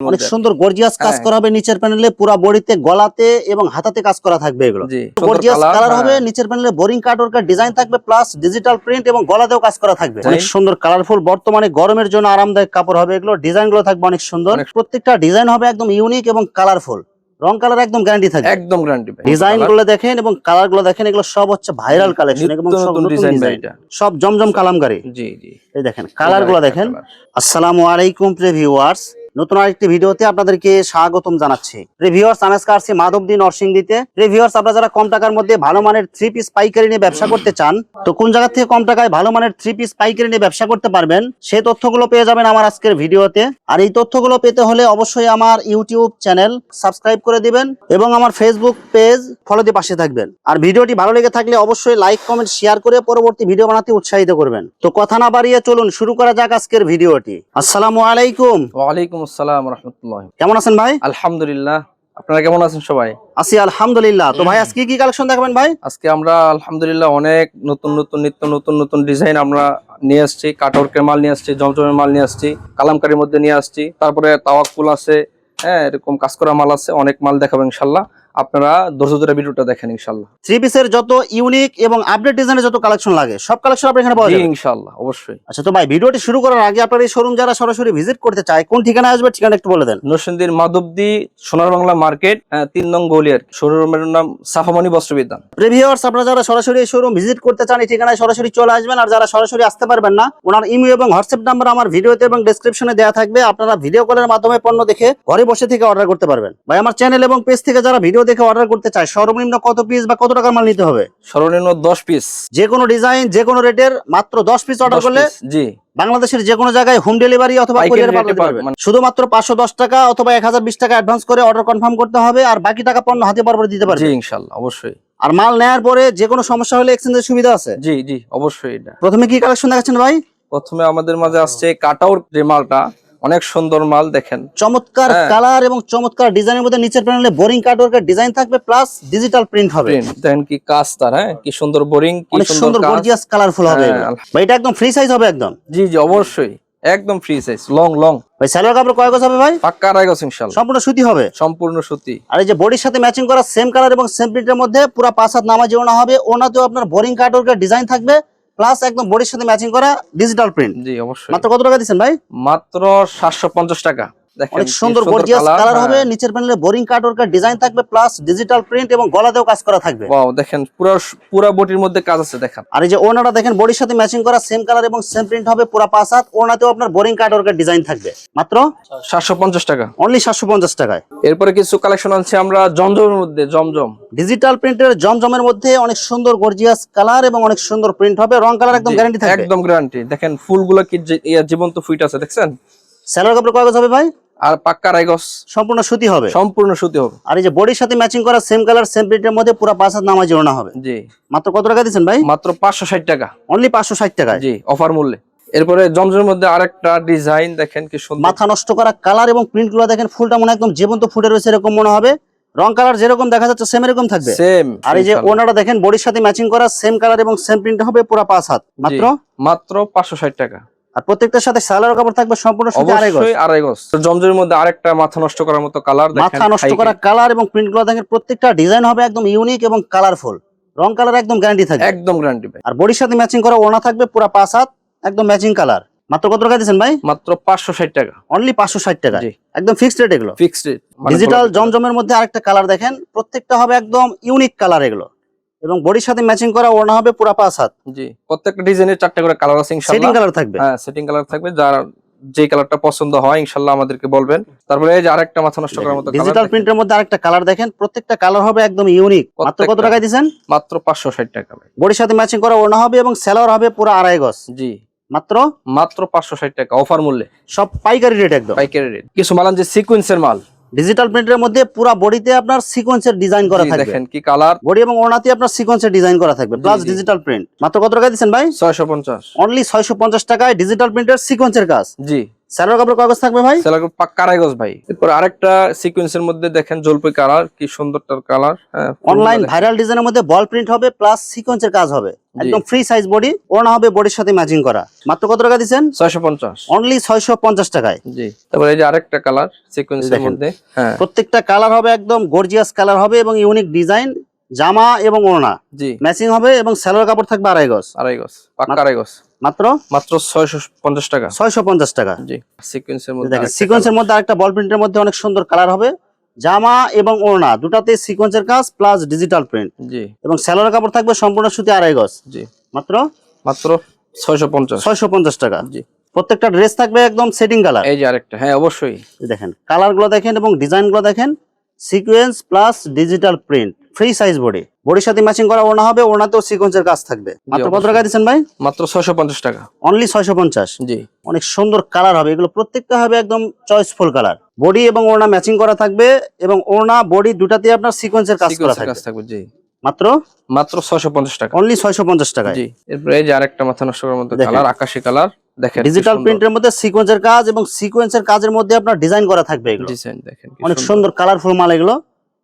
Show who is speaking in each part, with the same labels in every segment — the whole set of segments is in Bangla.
Speaker 1: অনেক সুন্দর গর্জিয়াস কাজ
Speaker 2: হ্যাঁ।
Speaker 1: করা হবে নিচের প্যানেলে পুরো বডিতে গলাতে এবং হাতাতে কাজ করা থাকবে এগুলো। গর্জিয়াস কালার হবে
Speaker 2: হ্যাঁ।
Speaker 1: নিচের প্যানেলে বোরিং কাট ওয়ার্কের ডিজাইন থাকবে প্লাস ডিজিটাল প্রিন্ট এবং গলাতেও কাজ করা থাকবে। অনেক সুন্দর কালারফুল বর্তমানে গরমের জন্য আরামদায়ক কাপড় হবে এগুলো। ডিজাইনগুলো থাকবে অনেক সুন্দর। প্রত্যেকটা ডিজাইন হবে একদম ইউনিক এবং কালারফুল রং কালার একদম গ্যারান্টি থাকবে।
Speaker 2: একদম গ্যারান্টি
Speaker 1: ডিজাইনগুলো দেখেন এবং কালারগুলো দেখেন এগুলো সব হচ্ছে ভাইরাল কালেকশন এবং সব
Speaker 2: ডিজাইন
Speaker 1: সব জমজম কালামকারী।
Speaker 2: জি জি।
Speaker 1: এই দেখেন কালারগুলো দেখেন। আসসালামু আলাইকুম প্রিয় ভিউয়ার্স নতুন আরেকটি ভিডিওতে আপনাদেরকে স্বাগতম জানাচ্ছি। রিভিউয়ার্স আমি আসছি মাধবদী নরসিংদীতে রিভিউয়ার্স আপনারা যারা কম টাকার মধ্যে ভালো মানের থ্রি পিস পাইকারি নিয়ে ব্যবসা করতে চান, তো কোন জায়গা থেকে কম টাকায় ভালো মানের থ্রি পিস পাইকারি নিয়ে ব্যবসা করতে পারবেন সেই তথ্যগুলো পেয়ে যাবেন আমার আজকের ভিডিওতে। আর এই তথ্যগুলো পেতে হলে অবশ্যই আমার ইউটিউব চ্যানেল সাবস্ক্রাইব করে দিবেন এবং আমার ফেসবুক পেজ ফলো দিয়ে পাশে থাকবেন। আর ভিডিওটি ভালো লেগে থাকলে অবশ্যই লাইক কমেন্ট শেয়ার করে পরবর্তী ভিডিও বানাতে উৎসাহিত করবেন। তো কথা না বাড়িয়ে চলুন, শুরু করা যাক আজকের ভিডিওটি। আসসালামু আলাইকুম।
Speaker 2: ওয়ালাইকুম আসসালাম রহমতুল্লাহ।
Speaker 1: কেমন আছেন ভাই?
Speaker 2: আলহামদুলিল্লাহ। আপনারা কেমন আছেন সবাই?
Speaker 1: আছি আলহামদুলিল্লাহ। তো ভাই আজকে কি কালেকশন দেখাবেন ভাই?
Speaker 2: আজকে আমরা আলহামদুলিল্লাহ অনেক নতুন নতুন নিত্য নতুন নতুন ডিজাইন আমরা নিয়ে আসছি। কাটওয়ার্কের মাল নিয়ে আসছি জমজমের মাল নিয়ে আসছি কালামকারির মধ্যে নিয়ে আসছি। তারপরে তাওয়াক্কুল আছে হ্যাঁ এরকম কাজ করা মাল আছে অনেক মাল দেখাবো ইনশাল্লাহ। আপনারা ধৈর্য ধরে ভিডিওটা দেখেন ইনশাল্লাহ
Speaker 1: থ্রি পিসের যত ইউনিক এবং আপডেট ডিজাইনের যত কালেকশন লাগে সব কালেকশন আপনি এখানে পাওয়া যাবে।
Speaker 2: ইনশাল্লাহ অবশ্যই।
Speaker 1: আচ্ছা তো ভাই ভিডিওটি শুরু করার আগে আপনার এই শোরুম যারা সরাসরি ভিজিট করতে চায় কোন ঠিকানা আসবে ঠিকানা একটু বলে দেন।
Speaker 2: নরসিংদীর মাধবদী সোনার বাংলা মার্কেট তিন নং গলিয়ার শোরুমের নাম সাফামণি বস্ত্রবিদ্যান।
Speaker 1: প্রিভিউয়ার্স আপনারা যারা সরাসরি এই শোরুম ভিজিট করতে চান এই ঠিকানায় সরাসরি চলে আসবেন। আর যারা সরাসরি আসতে পারবেন না ওনার ইমেল এবং হোয়াটসঅ্যাপ নাম্বার আমার ভিডিওতে এবং ডেসক্রিপশনে দেওয়া থাকবে। আপনারা ভিডিও কলের মাধ্যমে পণ্য দেখে ঘরে বসে থেকে অর্ডার করতে পারবেন। ভাই আমার চ্যানেল এবং পেজ থেকে যারা ভিডিও দেখে অর্ডার করতে চায় সর্বনিম্ন কত পিস বা কত টাকার মাল নিতে হবে?
Speaker 2: সর্বনিম্ন দশ পিস
Speaker 1: যে কোনো ডিজাইন যে কোনো রেটের মাত্র দশ পিস অর্ডার করলে
Speaker 2: জি।
Speaker 1: বাংলাদেশের যে কোনো জায়গায় হোম ডেলিভারি অথবা কুরিয়ার পাঠাতে শুধুমাত্র পাঁচশো দশ টাকা অথবা এক হাজার বিশ টাকা অ্যাডভান্স করে অর্ডার কনফার্ম করতে হবে আর বাকি টাকা পণ্য হাতে পর দিতে পারবে
Speaker 2: জি অবশ্যই।
Speaker 1: আর মাল নেওয়ার পরে যে কোনো সমস্যা হলে এক্সচেঞ্জের সুবিধা আছে?
Speaker 2: জি জি অবশ্যই এটা।
Speaker 1: প্রথমে কি কালেকশন দেখাচ্ছেন ভাই?
Speaker 2: প্রথমে আমাদের মাঝে আসছে কাটাউট যে মালটা অনেক সুন্দর মাল দেখেন।
Speaker 1: চমৎকার
Speaker 2: হ্যাঁ।
Speaker 1: কালার এবং চমৎকার ডিজাইনের মধ্যে নিচের প্যানেলে বোরিং কাটওয়ার্কের ডিজাইন থাকবে প্লাস ডিজিটাল প্রিন্ট হবে।
Speaker 2: দেখেন কি কাজ তার হ্যাঁ? কি সুন্দর বোরিং কি
Speaker 1: সুন্দর গর্জিয়াস কালারফুল হবে
Speaker 2: হ্যাঁ,
Speaker 1: ভাই এটা একদম ফ্রি সাইজ হবে একদম।
Speaker 2: জি জি অবশ্যই। একদম ফ্রি সাইজ লং লং
Speaker 1: ভাই সালোয়ার কাপড় কয় গজ হবে ভাই?
Speaker 2: পাক্কা রাইগস ইনশাল্লাহ।
Speaker 1: সম্পূর্ণ সুতি হবে?
Speaker 2: সম্পূর্ণ সুতি।
Speaker 1: আর এই যে বডির সাথে ম্যাচিং করা সেম কালার এবং সেম প্রিন্টের মধ্যে পুরো পাঁচ হাত নামাজি ওনা হবে। ওনাতেও আপনার বোরিং কাটওয়ার্কের ডিজাইন থাকবে। প্লাস একদম বডির সাথে ম্যাচিং করা ডিজিটাল প্রিন্ট
Speaker 2: জি অবশ্যই।
Speaker 1: মাত্র কত টাকা দিচ্ছেন ভাই?
Speaker 2: মাত্র সাতশো পঞ্চাশ টাকা।
Speaker 1: অনেক সুন্দর গর্জিয়াস কালার
Speaker 2: হ্যাঁ।
Speaker 1: হবে নিচের প্যানেলে বোরিং কাটওয়ার্কের ডিজাইন থাকবে প্লাস ডিজিটাল প্রিন্ট এবং গলাতেও কাজ করা থাকবে।
Speaker 2: ওয়াও দেখেন পুরো পুরো বটির মধ্যে কাজ আছে দেখেন।
Speaker 1: আর এই যে ওনাটা দেখেন বডির সাথে ম্যাচিং করা সেম কালার এবং সেম প্রিন্ট হবে পুরো পাঁচ হাত ওনাতেও আপনার বোরিং কাটওয়ার্কের ডিজাইন থাকবে। মাত্র
Speaker 2: সাতশো পঞ্চাশ টাকা।
Speaker 1: অনলি সাতশো পঞ্চাশ টাকায়।
Speaker 2: এরপরে কিছু কালেকশন আছে আমরা জমজমের মধ্যে জমজম।
Speaker 1: ডিজিটাল প্রিন্টের জমজমের মধ্যে অনেক সুন্দর গর্জিয়াস কালার এবং অনেক সুন্দর প্রিন্ট হবে রং কালার একদম গ্যারান্টি থাকবে।
Speaker 2: একদম গ্যারান্টি দেখেন ফুলগুলো কি জীবন্ত ফুইট আছে দেখছেন?
Speaker 1: স্যালোয়ার কাপড় কয় হবে ভাই?
Speaker 2: আর পাক্কা রাইগস
Speaker 1: সম্পূর্ণ সুতি হবে?
Speaker 2: সম্পূর্ণ সুতি হবে।
Speaker 1: আর এই যে বডির সাথে ম্যাচিং করা সেম কালার সেম প্রিন্টের মধ্যে পুরো পাঁচ হাত নামাজি ওনা হবে?
Speaker 2: জি।
Speaker 1: মাত্র কত টাকা দিচ্ছেন ভাই?
Speaker 2: মাত্র পাঁচশো ষাট টাকা।
Speaker 1: অনলি পাঁচশো ষাট টাকায়?
Speaker 2: জি অফার মূল্যে। এরপরে জমজমের মধ্যে আরেকটা ডিজাইন দেখেন কি সুন্দর।
Speaker 1: মাথা নষ্ট করা কালার এবং প্রিন্টগুলো দেখেন ফুলটা মনে হয় একদম জীবন্ত ফুটে রয়েছে এরকম মনে হবে। রং কালার যেরকম দেখা যাচ্ছে সেম এরকম থাকবে।
Speaker 2: সেম
Speaker 1: আর এই যে ওনাটা দেখেন বডির সাথে ম্যাচিং করা সেম কালার এবং সেম প্রিন্ট হবে পুরো পাঁচ হাত। মাত্র?
Speaker 2: মাত্র পাঁচশো ষাট টাকা।
Speaker 1: আর প্রত্যেকটার সাথে সালোয়ার কাপড় থাকবে সম্পূর্ণ সুতি আড়াই গজ।
Speaker 2: আড়াই গজ। জমজমের মধ্যে আরেকটা মাথা নষ্ট করার মতো কালার
Speaker 1: মাথা নষ্ট করা কালার এবং প্রিন্টগুলো দেখেন প্রত্যেকটা ডিজাইন হবে একদম ইউনিক এবং কালারফুল রং কালার একদম গ্যারান্টি থাকবে।
Speaker 2: একদম গ্যারান্টি ভাই।
Speaker 1: আর বডির সাথে ম্যাচিং করা ওনা থাকবে পুরো পাঁচ হাত একদম ম্যাচিং কালার মাত্র কত টাকা দিচ্ছেন ভাই?
Speaker 2: মাত্র পাঁচশো ষাট টাকা।
Speaker 1: অনলি পাঁচশো ষাট টাকা। একদম ফিক্সড রেট এগুলো।
Speaker 2: ফিক্সড রেট
Speaker 1: ডিজিটাল জমজমের মধ্যে আরেকটা কালার দেখেন প্রত্যেকটা হবে একদম ইউনিক কালার এগুলো। এবং বডির সাথে ম্যাচিং করা ওনা হবে পুরো পাঁচ হাত।
Speaker 2: জি প্রত্যেকটা ডিজাইনের চারটা করে কালার আছে
Speaker 1: সেটিং কালার থাকবে।
Speaker 2: হ্যাঁ সেটিং কালার থাকবে যার যে কালারটা পছন্দ হয় ইনশাআল্লাহ আমাদেরকে বলবেন। তারপরে এই যে আরেকটা মাথা নষ্ট করার মতো
Speaker 1: ডিজিটাল
Speaker 2: কালার
Speaker 1: প্রিন্টের মধ্যে আরেকটা কালার দেখেন প্রত্যেকটা কালার হবে একদম ইউনিক মাত্র কত। টাকায় দিচ্ছেন
Speaker 2: মাত্র পাঁচশো ষাট টাকা
Speaker 1: বডির সাথে ম্যাচিং করা ওনা হবে এবং সেলার হবে পুরো আড়াই গজ।
Speaker 2: জি।
Speaker 1: মাত্র?
Speaker 2: মাত্র পাঁচশো ষাট টাকা অফার মূল্যে।
Speaker 1: সব পাইকারি রেট একদম।
Speaker 2: পাইকারি রেট কিছু মালান যে সিকুয়েন্সের মাল।
Speaker 1: ডিজিটাল প্রিন্টের মধ্যে পুরো বডিতে আপনার সিকোয়েন্সের ডিজাইন করা থাকবে।
Speaker 2: দেখেন কি কালার
Speaker 1: বডি এবং ওড়নাতে আপনার সিকোয়েন্সের ডিজাইন করা থাকবে। প্লাস ডিজিটাল প্রিন্ট মাত্র কত টাকা দিচ্ছেন ভাই?
Speaker 2: ছয়শো পঞ্চাশ।
Speaker 1: অনলি ছয়শো পঞ্চাশ টাকায় ডিজিটাল প্রিন্টের সিকোয়েন্সের কাজ।
Speaker 2: জি।
Speaker 1: স্যালোর কাপড় কাগজ থাকবে ভাই?
Speaker 2: ভাই। এরপর আরেকটা সিকোয়েন্সের মধ্যে দেখেন জলপাই কালার কি সুন্দরটার কালার
Speaker 1: অনলাইন ভাইরাল ডিজাইনের মধ্যে বল প্রিন্ট হবে প্লাস সিকোয়েন্সের কাজ হবে। একদম ফ্রি সাইজ বডি ওড়না হবে বডির সাথে ম্যাচিং করা। মাত্র কত টাকা অনলি ছয়শো পঞ্চাশ। টাকায়।
Speaker 2: জি তারপরে এই যে আরেকটা কালার সিকোয়েন্সের মধ্যে হ্যাঁ।
Speaker 1: প্রত্যেকটা কালার হবে একদম গর্জিয়াস কালার হবে এবং ইউনিক ডিজাইন জামা এবং ওড়না।
Speaker 2: জি।
Speaker 1: ম্যাচিং হবে এবং স্যালোর কাপড় থাকবে আড়াই গজ।
Speaker 2: আড়াই গজ পাক্কা আড়াই গজ।
Speaker 1: মাত্র?
Speaker 2: মাত্র ছয়শো পঞ্চাশ টাকা।
Speaker 1: ছয়শো পঞ্চাশ টাকা।
Speaker 2: জি। সিকোয়েন্সের মধ্যে
Speaker 1: দেখেন সিকোয়েন্সের মধ্যে আরেকটা বল প্রিন্টের মধ্যে অনেক সুন্দর কালার হবে। জামা এবং ওড়না দুটাতে সিকোয়েন্সের কাজ প্লাস ডিজিটাল প্রিন্ট।
Speaker 2: জি।
Speaker 1: এবং স্যালোর কাপড় থাকবে সম্পূর্ণ সুতি আড়াই গজ।
Speaker 2: জি।
Speaker 1: মাত্র?
Speaker 2: মাত্র ছয়শো পঞ্চাশ।
Speaker 1: ছয়শো পঞ্চাশ টাকা।
Speaker 2: জি।
Speaker 1: প্রত্যেকটা ড্রেস থাকবে একদম সেটিং কালার
Speaker 2: এই যে আরেকটা হ্যাঁ অবশ্যই।
Speaker 1: দেখেন কালারগুলো দেখেন এবং ডিজাইনগুলো দেখেন। Sequence plus digital print free size body বডির সাথে ম্যাচিং করা ওনা হবে ওড়নাতেও সিকোয়েন্সের কাজ থাকবে। মাত্র কত টাকা দিচ্ছেন ভাই?
Speaker 2: মাত্র ছয়শো পঞ্চাশ টাকা।
Speaker 1: অনলি ছয়শো পঞ্চাশ?
Speaker 2: জি।
Speaker 1: অনেক সুন্দর কালার হবে এগুলো প্রত্যেকটা হবে একদম চয়েসফুল কালার বডি এবং ওড়না ম্যাচিং করা থাকবে এবং ওড়না বডি দুটাতে আপনার সিকোয়েন্সের কাজ করা থাকবে
Speaker 2: জি।
Speaker 1: মাত্র?
Speaker 2: মাত্র ছয়শো পঞ্চাশ টাকা।
Speaker 1: অনলি ছয়শো পঞ্চাশ টাকায়?
Speaker 2: জি এরপরে এই যে আরেকটা মাথা নষ্ট করার
Speaker 1: মতো
Speaker 2: কালার আকাশি কালার দেখেন
Speaker 1: ডিজিটাল প্রিন্টের মধ্যে সিকোয়েন্সের কাজ এবং সিকোয়েন্সের কাজের মধ্যে আপনার ডিজাইন করা থাকবে এগুলো।
Speaker 2: ডিজাইন দেখেন
Speaker 1: অনেক সুন্দর। কালারফুল মাল এগুলো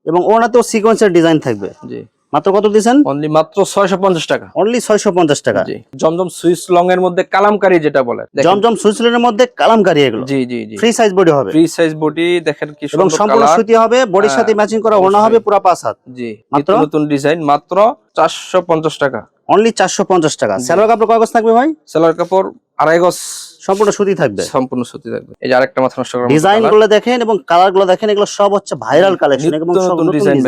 Speaker 1: এবং ওনাতেও সিকোয়েন্সের ডিজাইন থাকবে।
Speaker 2: জি।
Speaker 1: মাত্র কত দিয়েছেন?
Speaker 2: অনলি মাত্র ছয়শো পঞ্চাশ টাকা।
Speaker 1: অনলি ছয়শো পঞ্চাশ টাকা।
Speaker 2: জি। জমজম সুইস লং এর মধ্যে কালামকারি যেটা বলে।
Speaker 1: জমজম সুইসলের মধ্যে কালামকারি এগুলো।
Speaker 2: জি জি জি।
Speaker 1: ফ্রি সাইজ বডি হবে।
Speaker 2: ফ্রি সাইজ বডি দেখেন কি
Speaker 1: এবং সম্পূর্ণ সুতি হবে বডির
Speaker 2: হ্যাঁ,
Speaker 1: সাথে ম্যাচিং করা
Speaker 2: অবশ্যই।
Speaker 1: হবে পুরো পাঁচ হাত।
Speaker 2: জি
Speaker 1: মাত্র?
Speaker 2: নতুন ডিজাইন মাত্র চারশো পঞ্চাশ টাকা।
Speaker 1: অনলি চারশো পঞ্চাশ টাকা। সেলার কাপড় কাগজ থাকবে ভাই?
Speaker 2: সেলার কাপড় আড়াই গজ।
Speaker 1: সম্পূর্ণ সুতি থাকবে।
Speaker 2: সম্পূর্ণ সুতি থাকবে। এই যে আরেকটা মাথা নষ্ট মতো
Speaker 1: ডিজাইনগুলো দেখেন এবং কালারগুলো দেখেন এগুলো সব হচ্ছে ভাইরাল কালেকশন এবং সব
Speaker 2: নতুন ডিজাইন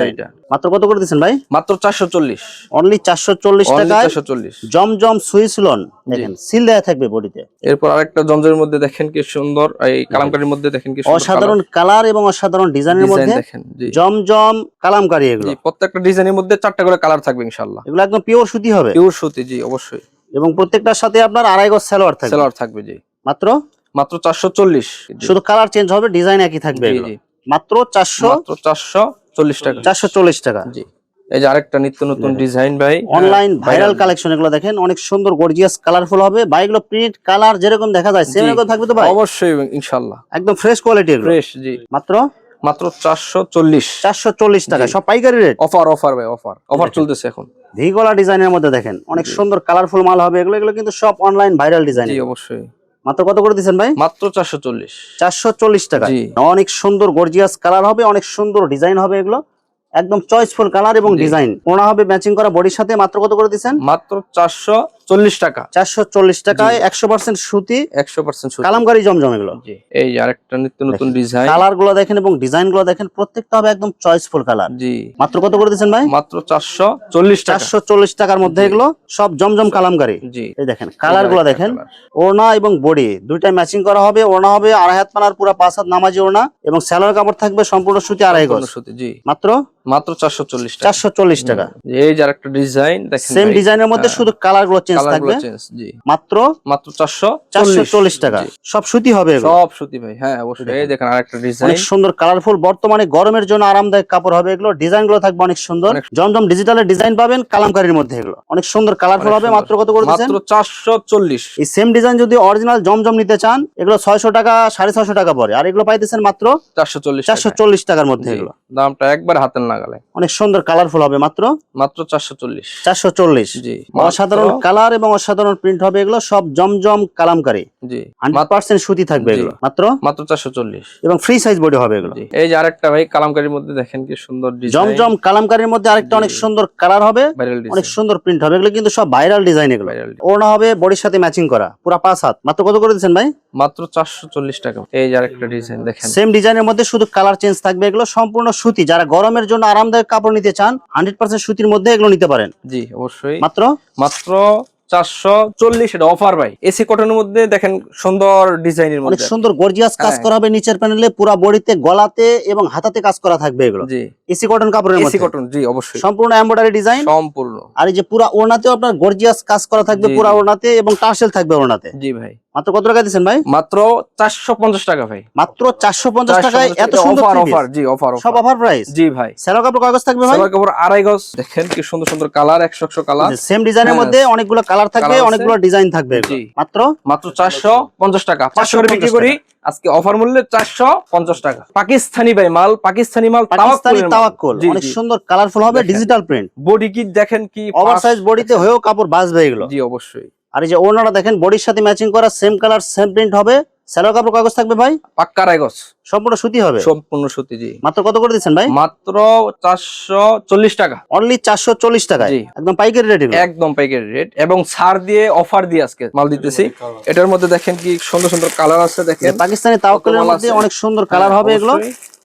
Speaker 1: মাত্র কত করে দিচ্ছেন ভাই?
Speaker 2: মাত্র চারশো চল্লিশ।
Speaker 1: অনলি চারশো চল্লিশ টাকায়
Speaker 2: চারশো চল্লিশ।
Speaker 1: জমজম সুইস লন দেখেন সিল দেয়া থাকবে বডিতে।
Speaker 2: এরপর আরেকটা জমজমের মধ্যে দেখেন কি সুন্দর এই কালামকারির মধ্যে দেখেন কি সুন্দর
Speaker 1: অসাধারণ কালার এবং অসাধারণ ডিজাইনের মধ্যে
Speaker 2: দেখেন
Speaker 1: জমজম কালামকারি এগুলো।
Speaker 2: প্রত্যেকটা ডিজাইনের মধ্যে চারটা করে কালার থাকবে ইনশাল্লাহ
Speaker 1: এগুলো একদম পিওর সুতি হবে।
Speaker 2: পিওর সুতি জি অবশ্যই।
Speaker 1: এবং প্রত্যেকটার সাথে আপনার আড়াই গজ সালোয়ার থাকবে।
Speaker 2: সেলার থাকবে জি।
Speaker 1: মাত্র?
Speaker 2: মাত্র চারশো চল্লিশ
Speaker 1: শুধু কালার চেঞ্জ হবে ডিজাইন একই থাকবে
Speaker 2: জি
Speaker 1: মাত্র চারশো
Speaker 2: মাত্র চারশো চল্লিশ টাকা।
Speaker 1: চারশো চল্লিশ টাকা।
Speaker 2: জি। এই যে আরেকটা নিত্য নতুন ডিজাইন ভাই।
Speaker 1: অনলাইন
Speaker 2: হ্যাঁ,
Speaker 1: ভাইরাল। কালেকশন এগুলো দেখেন অনেক সুন্দর গর্জিয়াস কালারফুল হবে। বা এগুলো প্রিন্ট কালার যেরকম দেখা যায়। এরকম থাকবে তো ভাই?
Speaker 2: অবশ্যই ইনশাআল্লাহ
Speaker 1: একদম ফ্রেশ কোয়ালিটি এগুলো।
Speaker 2: ফ্রেশ জি।
Speaker 1: মাত্র?
Speaker 2: মাত্র চারশো চল্লিশ।
Speaker 1: চারশো চল্লিশ টাকা সব পাইকারি রেট
Speaker 2: অফার অফার ভাই অফার। অফার চলতেছে এখন।
Speaker 1: ভিগোলা ডিজাইনের মধ্যে দেখেন অনেক সুন্দর কালারফুল মাল হবে এগুলো এগুলো কিন্তু সব অনলাইন ভাইরাল ডিজাইন
Speaker 2: জি অবশ্যই।
Speaker 1: মাত্র কত করে দিচ্ছেন ভাই?
Speaker 2: মাত্র চারশো চল্লিশ।
Speaker 1: চারশো চল্লিশ টাকা।
Speaker 2: জি।
Speaker 1: অনেক সুন্দর গর্জিয়াস কালার হবে অনেক সুন্দর ডিজাইন হবে এগুলো। একদম চয়েসফুল কালার এবং ডিজাইন ওনা হবে ম্যাচিং করা বডির সাথে মাত্র কত করে দিচ্ছেন?
Speaker 2: মাত্র চারশো চল্লিশ টাকা।
Speaker 1: চারশো চল্লিশ টাকায় একশো পার্সেন্ট সুতি
Speaker 2: একশো পার্সেন্ট
Speaker 1: কালামকারি জমজম এগুলো।
Speaker 2: এই আরেকটা নিত্য নতুন ডিজাইন
Speaker 1: কালারগুলো দেখেন এবং ডিজাইনগুলো দেখেন প্রত্যেকটা হবে একদম চয়েসফুল কালার
Speaker 2: জি।
Speaker 1: মাত্র কত করে দিচ্ছেন ভাই?
Speaker 2: মাত্র চারশো চল্লিশ
Speaker 1: চারশো চল্লিশ টাকার মধ্যে এগুলো সব জমজম কালামকারি
Speaker 2: জি।
Speaker 1: এই দেখেন
Speaker 2: কালারগুলো
Speaker 1: দেখেন ওড়না এবং বডি দুইটা ম্যাচিং করা হবে ওড়না হবে আড়াই হাত পানার পুরো পাঁচ হাত নামাজি ওড়না এবং স্যালোয়ার কাপড় থাকবে সম্পূর্ণ সুতি আড়াই গজ।
Speaker 2: সুতি, জি।
Speaker 1: মাত্র?
Speaker 2: মাত্র চারশো চল্লিশ
Speaker 1: চারশো চল্লিশ টাকা।
Speaker 2: এই যে আরেকটা ডিজাইন
Speaker 1: সেম ডিজাইনের মধ্যে শুধু কালারগুলো চেঞ্জ
Speaker 2: কালার
Speaker 1: থাকবে।
Speaker 2: জি।
Speaker 1: মাত্র
Speaker 2: মাত্র চারশো
Speaker 1: চারশো চল্লিশ। টাকা। সব সুতি হবে
Speaker 2: সব সুতি ভাই হ্যাঁ অবশ্যই। এই দেখেন আরেকটা ডিজাইন
Speaker 1: অনেক সুন্দর কালারফুল বর্তমানে গরমের জন্য আরামদায়ক কাপড় হবে এগুলো। ডিজাইনগুলো থাকবে অনেক সুন্দর। জমজম ডিজিটালের ডিজাইন পাবেন কালামকারীর মধ্যে এগুলো। অনেক সুন্দর কালারফুল হবে। মাত্র কত করে দিচ্ছেন?
Speaker 2: মাত্র চারশো চল্লিশ।
Speaker 1: এই সেম ডিজাইন যদি অরিজিনাল জমজম নিতে চান এগুলো ছয়শো টাকা সাড়ে ছয়শো টাকা পরে। আর এগুলো পাইতেছেন মাত্র
Speaker 2: চারশো চল্লিশ
Speaker 1: চারশো চল্লিশ টাকার মধ্যে এগুলো।
Speaker 2: দামটা একবার হাতের নাগালে।
Speaker 1: অনেক সুন্দর কালারফুল হবে মাত্র।
Speaker 2: মাত্র চারশো চল্লিশ।
Speaker 1: চারশো চল্লিশ।
Speaker 2: জি
Speaker 1: অসাধারণ
Speaker 2: মাত্র-
Speaker 1: কালার এবং অসাধারণ প্রিন্ট হবে এগুলো সব জমজম কালামকারী।
Speaker 2: জি।
Speaker 1: হান্ড্রেড পার্সেন্ট সুতি থাকবে এগুলো মাত্র?
Speaker 2: মাত্র চারশো চল্লিশ।
Speaker 1: এবং ফ্রি সাইজ বডি হবে এগুলো।
Speaker 2: এই যে আরেকটা ভাই কালামকারির মধ্যে দেখেন কি সুন্দর
Speaker 1: জমজম কালামকারীর মধ্যে আরেকটা অনেক সুন্দর কালার হবে অনেক সুন্দর প্রিন্ট হবে এগুলো কিন্তু সব ভাইরাল ডিজাইন এগুলো। ওড়না হবে বডির সাথে ম্যাচিং করা পুরো পাঁচ হাত। মাত্র কত করে দিচ্ছেন ভাই?
Speaker 2: মাত্র চারশো চল্লিশ টাকা। এই যে আরেকটা ডিজাইন দেখেন।
Speaker 1: সেম ডিজাইনের মধ্যে শুধু কালার চেঞ্জ থাকবে এগুলো সম্পূর্ণ সুতি। যারা গরমের জন্য আরামদায়ক কাপড় নিতে চান হান্ড্রেড পার্সেন্ট সুতির মধ্যে এগুলো নিতে পারেন।
Speaker 2: জি অবশ্যই।
Speaker 1: মাত্র?
Speaker 2: মাত্র চারশো চল্লিশ এটা অফার ভাই। এসি কটনের মধ্যে দেখেন সুন্দর ডিজাইনের
Speaker 1: অনেক সুন্দর গর্জিয়াস কাজ
Speaker 2: হ্যাঁ।
Speaker 1: করা হবে নিচের প্যানেলে পুরো বডিতে গলাতে এবং হাতাতে কাজ করা থাকবে এগুলো।
Speaker 2: জি।
Speaker 1: এসি কটন কাপড়ের
Speaker 2: এসি কটন জি অবশ্যই।
Speaker 1: সম্পূর্ণ এমব্রয়ডারি ডিজাইন
Speaker 2: সম্পূর্ণ।
Speaker 1: আর এই যে পুরা ওড়নাতেও আপনার গর্জিয়াস কাজ করা থাকবে পুরো
Speaker 2: পুরা
Speaker 1: ওড়নাতে এবং টার্সেল থাকবে ওড়নাতে।
Speaker 2: জি ভাই।
Speaker 1: মাত্র কত টাকা দিচ্ছেন ভাই?
Speaker 2: মাত্র চারশো পঞ্চাশ টাকা ভাই।
Speaker 1: মাত্র চারশো পঞ্চাশ টাকায় এত সুন্দর
Speaker 2: অফার অফার জি অফার
Speaker 1: সব
Speaker 2: অফার
Speaker 1: প্রাইস
Speaker 2: জি ভাই।
Speaker 1: সেলো কাপড় কাগজ থাকবে ভাই?
Speaker 2: কাপড় আড়াই গজ। দেখেন কি সুন্দর সুন্দর কালার একশো একশো কালার
Speaker 1: সেম ডিজাইনের মধ্যে অনেকগুলো কালার থাকবে অনেকগুলো ডিজাইন থাকবে মাত্র?
Speaker 2: মাত্র চারশো পঞ্চাশ টাকা। পাঁচশো করে বিক্রি করি। আজকে অফার মূল্যে চারশো পঞ্চাশ টাকা। পাকিস্তানি ভাই মাল পাকিস্তানি মাল
Speaker 1: পাকিস্তানি তাওয়াক্কুল। অনেক সুন্দর কালারফুল হবে ডিজিটাল প্রিন্ট
Speaker 2: বডি কি দেখেন কি
Speaker 1: ওভার সাইজ বডিতে হয়েও কাপড় বাঁচবে এগুলো।
Speaker 2: জি অবশ্যই।
Speaker 1: আর এই যে ওনারা দেখেন বডির সাথে ম্যাচিং করা সেম কালার সেম প্রিন্ট হবে। সেলো কাপড় কাগজ থাকবে ভাই?
Speaker 2: পাক্কা আড়াই গজ
Speaker 1: সম্পূর্ণ সুতি হবে?
Speaker 2: সম্পূর্ণ সত্যি জি।
Speaker 1: মাত্র কত করে দিচ্ছেন ভাই?
Speaker 2: মাত্র চারশো চল্লিশ টাকা।
Speaker 1: অনলি চারশো চল্লিশ টাকায়?
Speaker 2: জি।
Speaker 1: একদম পাইকারি রেট
Speaker 2: একদম পাইকারি রেট এবং ছাড় দিয়ে অফার দিয়ে আজকে মাল দিতেছি। এটার মধ্যে দেখেন কি সুন্দর সুন্দর কালার আছে দেখেন।
Speaker 1: পাকিস্তানি তাওয়াক্কুলের মধ্যে অনেক সুন্দর কালার
Speaker 2: হ্যাঁ,
Speaker 1: হবে এগুলো।